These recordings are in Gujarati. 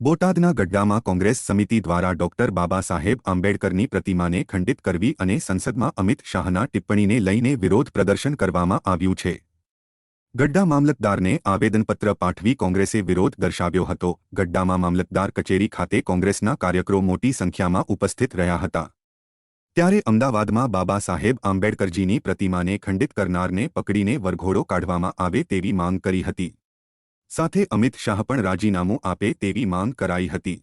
બોટાદના ગઢડામાં કોંગ્રેસ સમિતિ દ્વારા ડોક્ટર બાબા સાહેબ આંબેડકરની પ્રતિમાને ખંડિત કરવી અને સંસદમાં અમિત શાહના ટિપ્પણીને લઈને વિરોધ પ્રદર્શન કરવામાં આવ્યું છે. ગઢડા મામલતદારને આવેદનપત્ર પાઠવી કોંગ્રેસે વિરોધ દર્શાવ્યો હતો. ગઢડામાં મામલતદાર કચેરી ખાતે કોંગ્રેસના કાર્યકરો મોટી સંખ્યામાં ઉપસ્થિત રહ્યા હતા. ત્યારે અમદાવાદમાં બાબા સાહેબ આંબેડકરજીની પ્રતિમાને ખંડિત કરનારને પકડીને વરઘોડો કાઢવામાં આવે તેવી માંગ કરી હતી. સાથે અમિત શાહ પણ રાજીનામું આપે તેવી માંગ કરાઈ હતી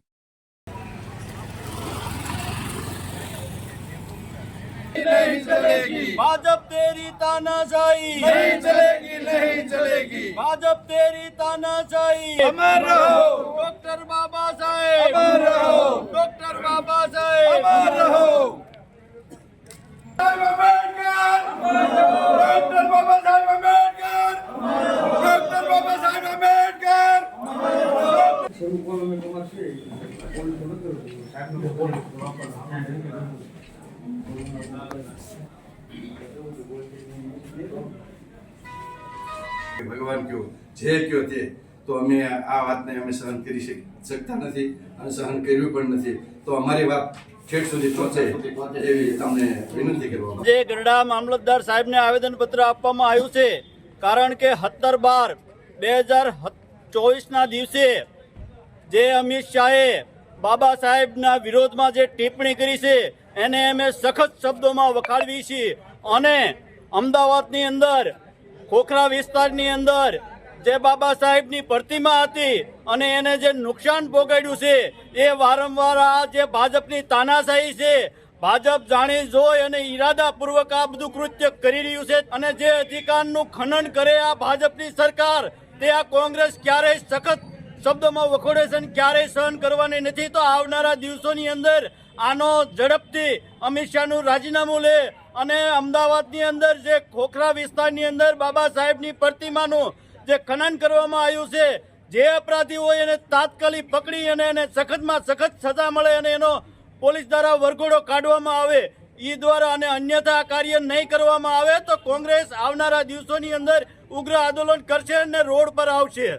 नहीं चलेगी भाजप तेरी तानाशाही नहीं चलेगी नहीं चलेगी भाजप तेरी तानाशाही अमर रहो डॉक्टर बाबा साहेब अमर रहो ભગવાન કયો, જે કયો તે, તો અમે આ વાતને અમે સહન કરી શકતા નથી અને સહન કર્યું પણ નથી. તો અમારી વાત સુધી તમને વિનંતી કરવામાં જે ગરડા મામલતદાર સાહેબને આપવામાં આવ્યું છે, કારણ કે સત્તર બાર બે હજાર ચોવીસના દિવસે જે અમિત શાહે બાબા સાહેબના વિરોધમાં જે ટિપ્પણી કરી છે, એને અમે સખત શબ્દોમાં વખાડવી છીએ અને અમદાવાદની અંદર, ખોખરા વિસ્તારની અંદર જે બાબા સાહેબની પ્રતિમા હતી અને એને જે નુકસાન ભોગાડ્યું છે, એ વારંવાર આ જે ભાજપની તાનાશાહી છે, ભાજપ જાણી જોઈ અને ઈરાદાપૂર્વક આ બધું કૃત્ય કરી રહ્યું છે અને જે અધિકારનું ખનન કરે આ ભાજપની સરકાર, તે આ કોંગ્રેસ ક્યારેય સખત શબ્દોમાં વખોડે છે ક્યારેય સહન કરવાની નથી. તો આવનારા દિવસોની અંદર આનો ઝડપથી અમિત શાહનું રાજીનામું લે અને અમદાવાદની અંદર જે ખોખરા વિસ્તારની અંદર બાબા સાહેબની પ્રતિમાનું જે ખનન કરવામાં આવ્યું છે, જે અપરાધી હોય એને તાત્કાલિક પકડી અને એને સખતમાં સખત સજા મળે અને એનો પોલીસ દ્વારા વરઘોડો કાઢવામાં આવે એ દ્વારા અને અન્યથા કાર્ય નહીં કરવામાં આવે તો કોંગ્રેસ આવનારા દિવસોની અંદર ઉગ્ર આંદોલન કરશે અને રોડ પર આવશે.